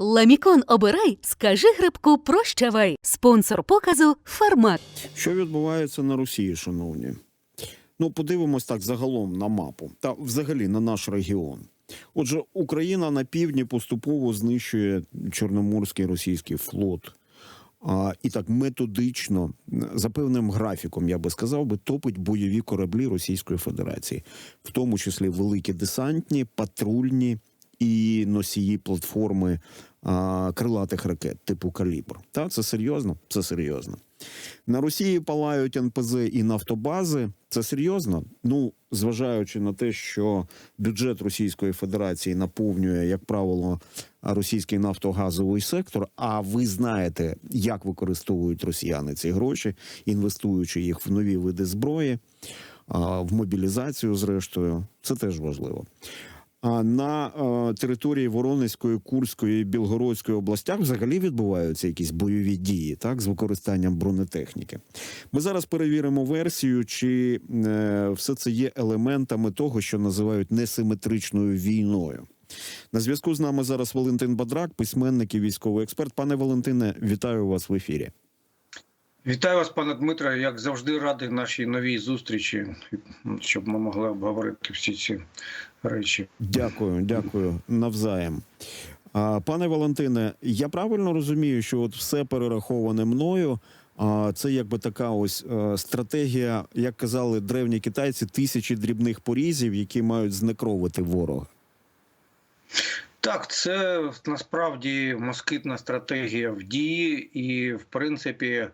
Ламікон обирай, скажи грибку прощавай. Спонсор показу Фармат. Що відбувається на Росії, шановні? Ну, подивимось так загалом на мапу та взагалі на наш регіон. Отже, Україна на півдні поступово знищує Чорноморський російський флот. А, і так методично, за певним графіком, я би сказав, би топить бойові кораблі Російської Федерації, в тому числі великі десантні, патрульні і носії платформи а, крилатих ракет типу калібр. Та це серйозно? Це серйозно. На Росії палають НПЗ і нафтобази. Це серйозно? Ну, зважаючи на те, що бюджет Російської Федерації наповнює, як правило, російський нафтогазовий сектор. А ви знаєте, як використовують росіяни ці гроші, інвестуючи їх в нові види зброї, в мобілізацію, зрештою, це теж важливо. На території Воронезької, Курської, Білгородської областях взагалі відбуваються якісь бойові дії, так з використанням бронетехніки. Ми зараз перевіримо версію, чи е, все це є елементами того, що називають несиметричною війною. На зв'язку з нами зараз Валентин Бадрак, письменник і військовий експерт. Пане Валентине, вітаю вас в ефірі. Вітаю вас, пане Дмитре. Як завжди, радий нашій новій зустрічі, щоб ми могли обговорити всі ці речі. Дякую, дякую навзаєм. Пане Валентине, я правильно розумію, що от все перераховане мною. Це якби така ось е, стратегія, як казали древні китайці, тисячі дрібних порізів, які мають знекровити ворога. Так, це насправді москитна стратегія в дії, і в принципі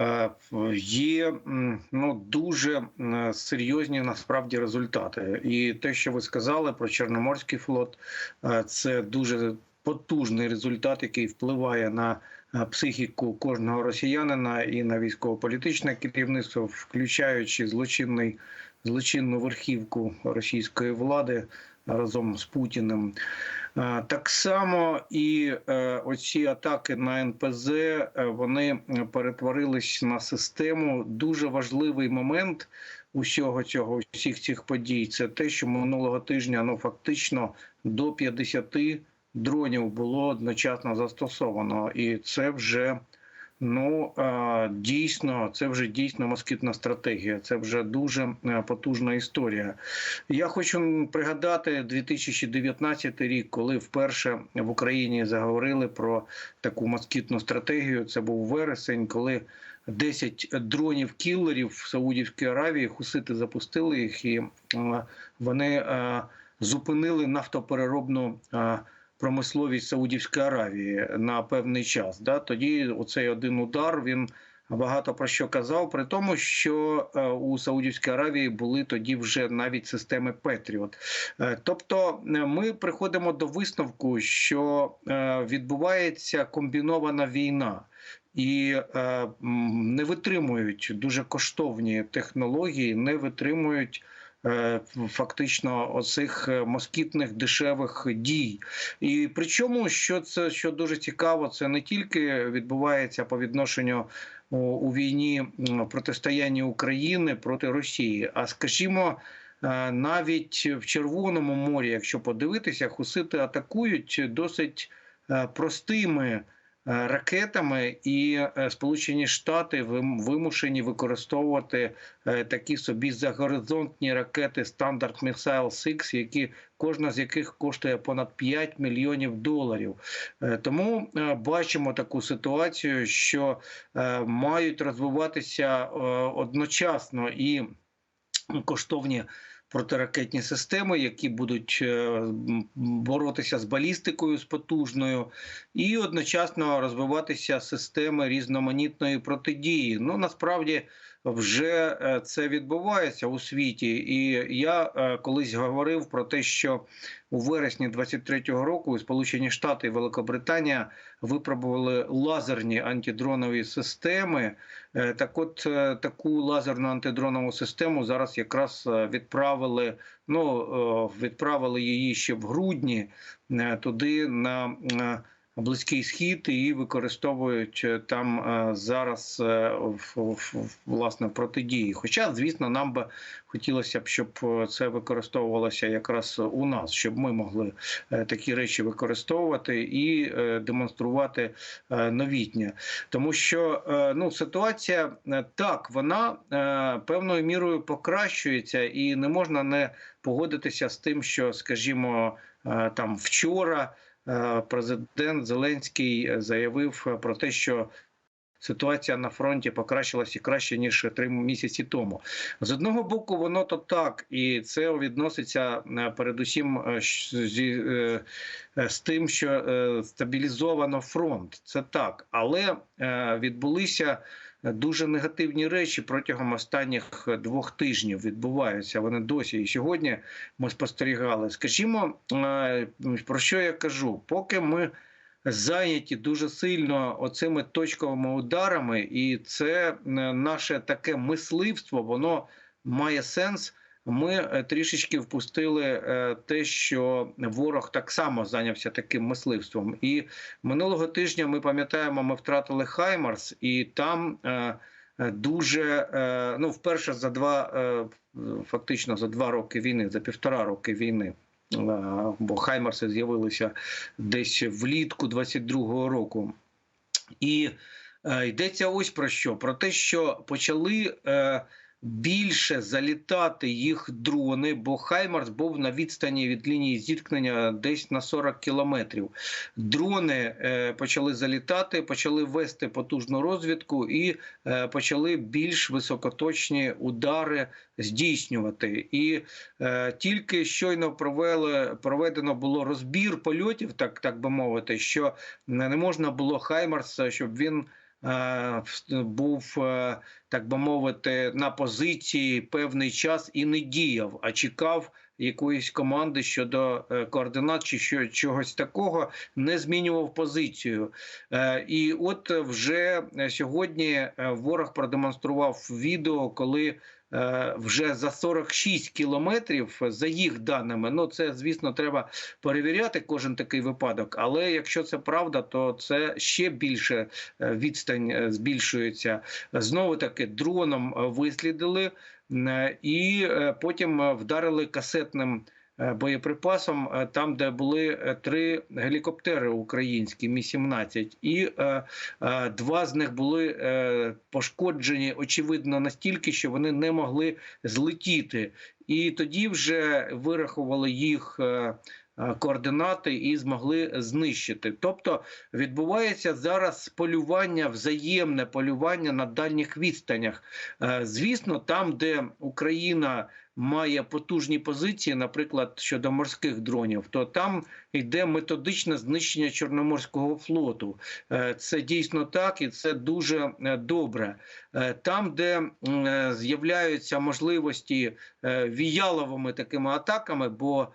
е, є ну дуже серйозні насправді результати. І те, що ви сказали про Чорноморський флот, е, це дуже потужний результат, який впливає на е, психіку кожного росіянина і на військово-політичне керівництво, включаючи злочинний злочинну верхівку російської влади разом з Путіним. Так само і е, оці атаки на НПЗ е, вони перетворились на систему. Дуже важливий момент усього цього, всіх цих подій. Це те, що минулого тижня ну фактично до 50 дронів було одночасно застосовано, і це вже. Ну е, дійсно, це вже дійсно москітна стратегія. Це вже дуже е, потужна історія. Я хочу пригадати 2019 рік, коли вперше в Україні заговорили про таку москітну стратегію. Це був вересень, коли 10 дронів кілерів в Саудівській Аравії хусити запустили їх, і е, вони е, зупинили нафтопереробну. Промисловість Саудівської Аравії на певний час. Да? Тоді оцей один удар він багато про що казав, при тому, що е, у Саудівській Аравії були тоді вже навіть системи Петріот. Е, Тобто, е, ми приходимо до висновку, що відбувається комбінована війна. І е, не витримують дуже коштовні технології, не витримують фактично оцих е, москітних дешевих дій. І причому, що це що дуже цікаво, це не тільки відбувається по відношенню у, війні протистояння України проти Росії, а скажімо. е, Навіть в Червоному морі, якщо подивитися, хусити атакують досить е, простими е, ракетами, і е, Сполучені Штати вимушені використовувати е, такі собі загоризонтні ракети Standard Missile 6, які кожна з яких коштує понад 5 мільйонів доларів. Е, Тому е, бачимо таку ситуацію, що е, мають розвиватися одночасно і коштовні. Протиракетні системи, які будуть е, боротися з балістикою з потужною, і одночасно розвиватися системи різноманітної протидії. Ну насправді вже е, це відбувається у світі. І я е, колись говорив про те, що у вересні 23-го року Сполучені Штати і Великобританія випробували лазерні антидронові системи. Е, Так, от е, таку лазерну антидронову систему зараз якраз е, відправили. Ну відправили її ще в грудні туди на. Близький Схід і використовують е, там е, зараз е, власне протидії. Хоча, звісно, нам би хотілося б, щоб це використовувалося якраз у нас, щоб ми могли такі речі використовувати і демонструвати новітнє. Тому що ну, ситуація так, вона певною мірою покращується, і не можна не погодитися з тим, що, скажімо, там вчора президент Зеленський е, заявив е, про те, що ситуація на фронті покращилася краще ніж три місяці тому. З одного боку, воно то так, і це відноситься е, передусім е, е, е, з тим, що е, стабілізовано фронт. Це так, але е, відбулися. Дуже негативні речі протягом останніх двох тижнів відбуваються. Вони досі і сьогодні ми спостерігали. Скажімо, е, про що я кажу? Поки ми зайняті дуже сильно оцими точковими ударами, і це е, наше таке мисливство, воно має сенс. Ми е, трішечки впустили е, те, що ворог так само зайнявся таким мисливством. І минулого тижня ми пам'ятаємо, ми втратили Хаймарс, і там е, дуже ну, вперше за два, фактично за два роки війни, за півтора роки війни. Бо Хаймарси з'явилися десь влітку 22-го року. І йдеться ось про що: про те, що почали більше залітати їх дрони, бо Хаймарс був на відстані від лінії зіткнення десь на 40 кілометрів. Дрони е, почали залітати, почали вести потужну розвідку і е, почали більш високоточні удари здійснювати. І е, тільки щойно провели, проведено було розбір польотів, так, так би мовити, що не можна було Хаймарса, щоб він. Е, Був, е, так би мовити, на позиції певний час і не діяв, а чекав якоїсь команди щодо е, координат чи що, чогось такого, не змінював позицію. І от вже сьогодні ворог продемонстрував відео, коли вже за 46 кілометрів, за їх даними, ну це звісно треба перевіряти кожен такий випадок. Але якщо це правда, то це ще більше е, відстань е, збільшується. Знову таки дроном е, вислідили е, і е, потім е, вдарили касетним. Е, Боєприпасом е, там, де були е, три гелікоптери українські, мі 17 і два з них були пошкоджені, очевидно, настільки, що вони не могли злетіти. І тоді вже вирахували їх координати і змогли знищити. Тобто відбувається зараз полювання, взаємне полювання на дальніх відстанях. Звісно, там, де Україна має потужні позиції, наприклад, щодо морських дронів, то там йде методичне знищення Чорноморського флоту. Е, Це дійсно так, і це дуже е, добре. Е, Там, де з'являються можливості віяловими такими атаками, бо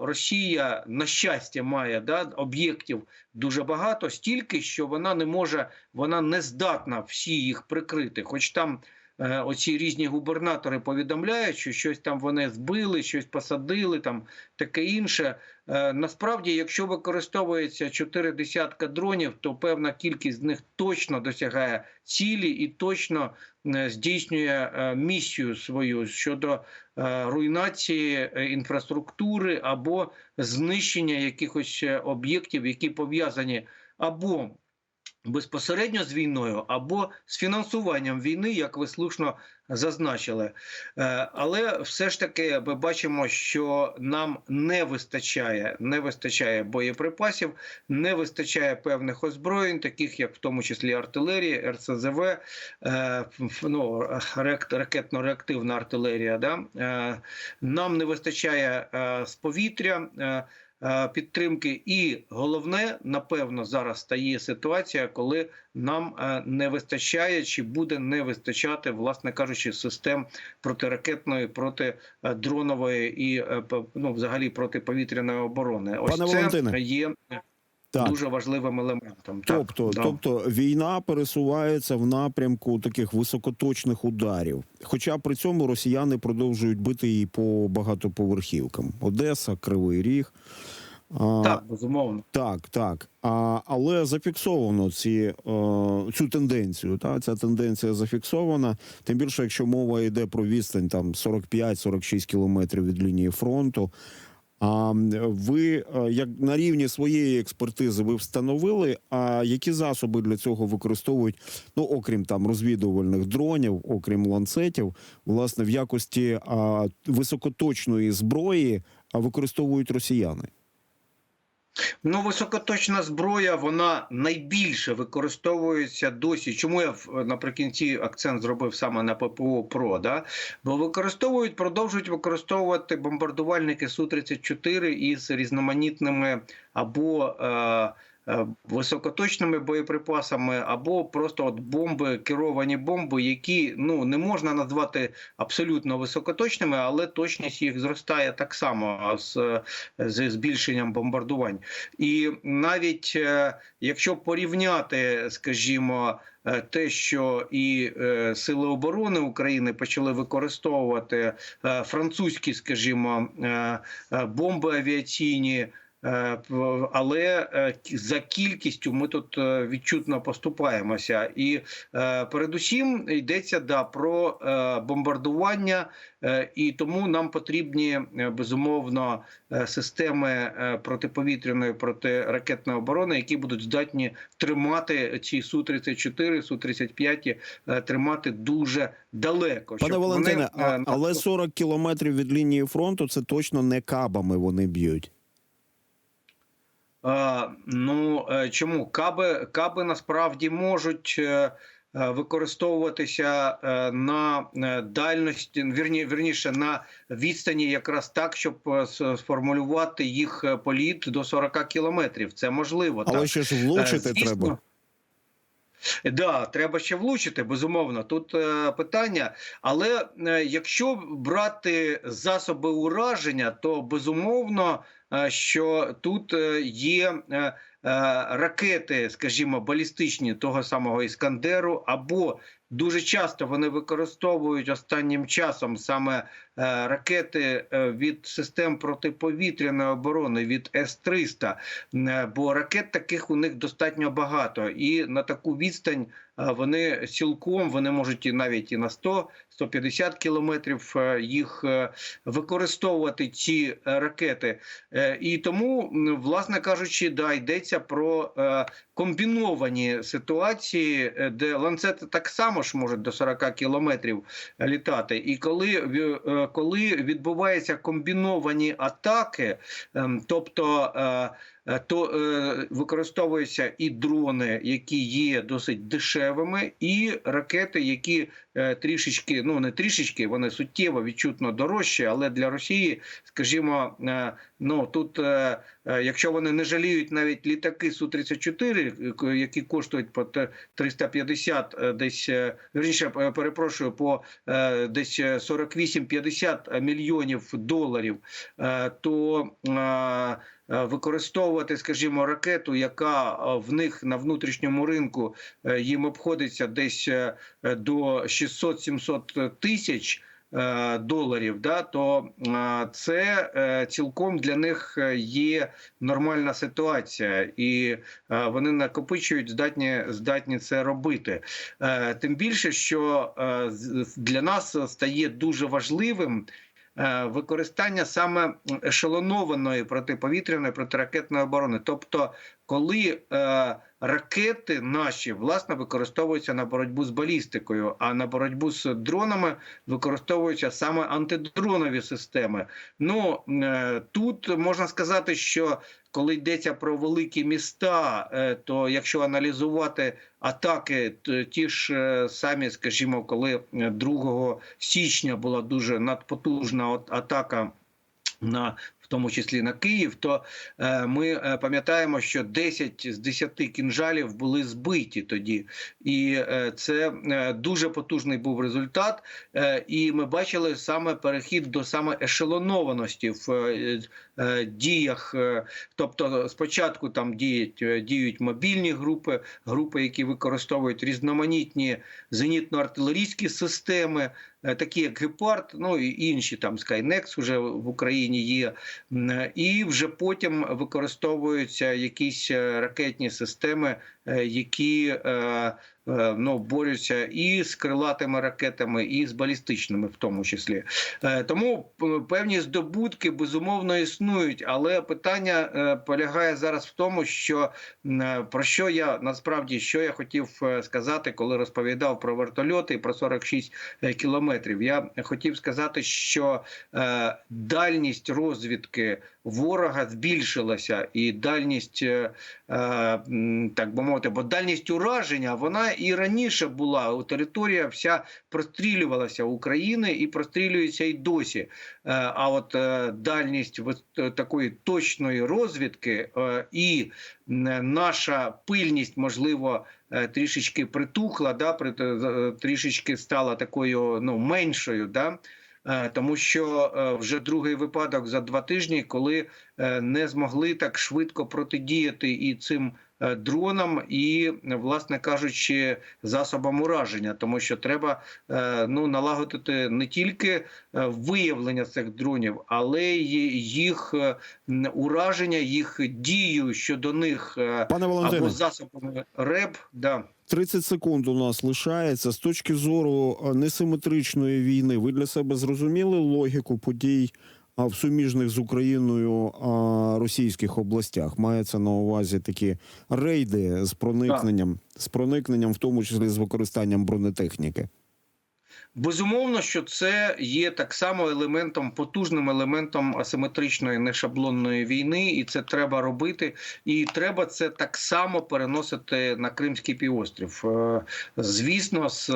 Росія, на щастя, має да, об'єктів дуже багато, стільки, що вона не може, вона не здатна всі їх прикрити. Хоч там оці різні губернатори повідомляють, що щось там вони збили, щось посадили, там таке інше. Е, Насправді, якщо використовується чотири десятка дронів, то певна кількість з них точно досягає цілі і точно е, здійснює е, місію свою щодо е, руйнації е, інфраструктури або знищення якихось е, об'єктів, які пов'язані або безпосередньо з війною, або з фінансуванням війни, як ви слушно зазначили. Е, Але все ж таки ми бачимо, що нам не вистачає, не вистачає боєприпасів, не вистачає певних озброєнь, таких як в тому числі артилерії, РСЗВ, ну, ракетно-реактивна артилерія. Да? Е, Нам не вистачає е, з повітря. Е, Підтримки, і головне, напевно, зараз стає ситуація, коли нам е, не вистачає чи буде не вистачати, власне кажучи, систем протиракетної, протидронової і е, ну, взагалі протиповітряної оборони. Ось Пане це Валентине. є Так. дуже важливим елементом. Так, Тобто, да. тобто війна пересувається в напрямку таких високоточних ударів. Хоча при цьому росіяни продовжують бити її по багатоповерхівкам: Одеса, Кривий Ріг. А, Так, безумовно. Так, так. А, але зафіксовано ці, е, цю тенденцію. Та? Ця тенденція зафіксована. Тим більше, якщо мова йде про відстань там 45-46 кілометрів від лінії фронту. А ви е, як на рівні своєї експертизи ви встановили, а які засоби для цього використовують, ну окрім там розвідувальних дронів, окрім ланцетів, власне, в якості високоточної зброї використовують росіяни? Ну, високоточна зброя, вона найбільше використовується досі. Чому я наприкінці акцент зробив саме на ППО ПРО? Да? Бо використовують, продовжують використовувати бомбардувальники Су-34 із різноманітними або е, високоточними боєприпасами, або просто от бомби, керовані бомби, які ну не можна назвати абсолютно високоточними, але точність їх зростає так само з, з збільшенням бомбардувань. І навіть е, якщо порівняти, скажімо, е, те, що і е, сили оборони України почали використовувати е, французькі, скажімо, е, е, бомби авіаційні. Е, Але е, за кількістю ми тут е, відчутно поступаємося, і передусім йдеться да про бомбардування, і тому нам потрібні безумовно системи протиповітряної протиракетної оборони, які будуть здатні тримати ці су 34 су 35 е, тримати дуже далеко. Пане Валентине, вони, але 40 кілометрів від лінії фронту це точно не кабами вони б'ють. Ну е, чому каби каби насправді можуть е, е, використовуватися на дальності, вірні, вірніше на відстані, якраз так, щоб сформулювати їх політ до 40 кілометрів. Це можливо. Але так. ще ж влучити звісно. треба. Да, треба ще влучити, безумовно. Тут е, питання. Але е, якщо брати засоби ураження, то безумовно, е, що тут е, є е, е, ракети, скажімо, балістичні того самого Іскандеру, або дуже часто вони використовують останнім часом саме е, ракети е, від систем протиповітряної оборони від С-300, Е, бо ракет таких у них достатньо багато, і на таку відстань вони цілком вони можуть і навіть і на 100-150 кілометрів е, їх е, використовувати ці е, ракети. Е, І тому, власне кажучи, да, йдеться про е, комбіновані ситуації, е, де ланцети так само ж можуть до 40 кілометрів літати. І коли, е, коли відбуваються комбіновані атаки, ем, тобто е, е, то е, використовуються і дрони, які є досить дешевими, і ракети, які е, трішечки, ну не трішечки, вони суттєво відчутно дорожчі, але для Росії, скажімо, е, ну тут, е, е, якщо вони не жаліють навіть літаки су 34 е, які коштують по те- 350 е, десь е, вірніше, е, перепрошую, по е, десь е, 48-50 мільйонів доларів, е, то е, е, використовувати, скажімо, ракету, яка е, в них на внутрішньому ринку е, їм обходиться десь е, до 600-700 тисяч. Е, Доларів, да, то е, це е, цілком для них є нормальна ситуація, і вони накопичують, здатні здатні це робити. Тим більше, що для нас стає дуже важливим використання саме ешелонованої протиповітряної протиракетної оборони. Тобто, коли е, ракети наші власне використовуються на боротьбу з балістикою, а на боротьбу з дронами використовуються саме антидронові системи. Ну е, тут можна сказати, що коли йдеться про великі міста, е, то якщо аналізувати атаки, то ті ж е, самі, скажімо, коли е, 2 січня була дуже надпотужна атака на тому числі на Київ, то е, ми е, пам'ятаємо, що 10 з 10 кінжалів були збиті тоді, і е, це дуже потужний був результат. І ми бачили саме перехід до саме ешелонованості в діях. Тобто, спочатку там діють, діють мобільні групи, групи, які використовують різноманітні зенітно-артилерійські системи. Такі як Гепард, ну і інші там Skynex уже в Україні є. І вже потім використовуються якісь е, ракетні системи, е, які е, ну, борються і з крилатими ракетами, і з балістичними, в тому числі. Е, Тому певні здобутки безумовно існують, але питання е, полягає зараз в тому, що е, про що я насправді що я хотів е, сказати, коли розповідав про вертольоти і про 46 е, кілометрів. Я хотів сказати, що е, дальність розвідки ворога збільшилася, і дальність, е, е, так би мовити, бо дальність ураження вона і раніше була. Територія вся прострілювалася України і прострілюється і досі. Е, А от е, дальність е, такої точної розвідки і наша пильність, можливо, трішечки притухла, да, трішечки стала такою ну, меншою. Да? Е, Тому що е, вже другий випадок за два тижні, коли е, не змогли так швидко протидіяти і цим дронам, і, власне кажучи, засобам ураження, тому що треба ну налагодити не тільки виявлення цих дронів, але й їх ураження, їх дію щодо них Пане або засобами РЕБ. Да. 30 секунд у нас лишається. З точки зору е, несиметричної війни, ви для себе зрозуміли логіку подій в суміжних з Україною російських областях? Мається на увазі такі рейди з проникненням, з проникненням, в тому числі з використанням бронетехніки. Безумовно, що це є так само елементом, потужним елементом асиметричної нешаблонної війни, і це треба робити. І треба це так само переносити на Кримський півострів. Е, Звісно, з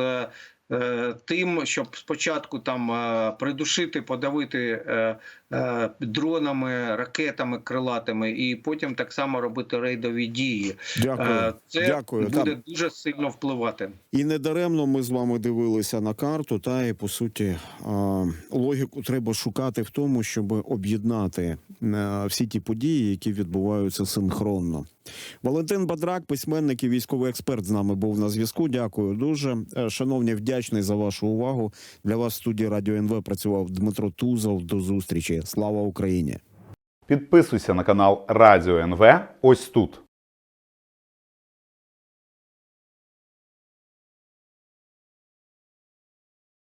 тим, щоб спочатку там е, придушити, подавити е, е, дронами, ракетами крилатими, і потім так само робити рейдові дії. Дякую. Е, Це Дякую. буде Там- дуже сильно впливати. І недаремно ми з вами дивилися на карту, та і по суті логіку треба шукати в тому, щоб об'єднати е, всі ті події, які відбуваються синхронно. Валентин Бадрак, письменник і військовий експерт, з нами був на зв'язку. Дякую дуже. Е, Шановні, вдячний за вашу увагу. Для вас в студії Радіо НВ працював Дмитро Тузов. До зустрічі. Слава Україні! Підписуйся на канал Радіо НВ ось тут.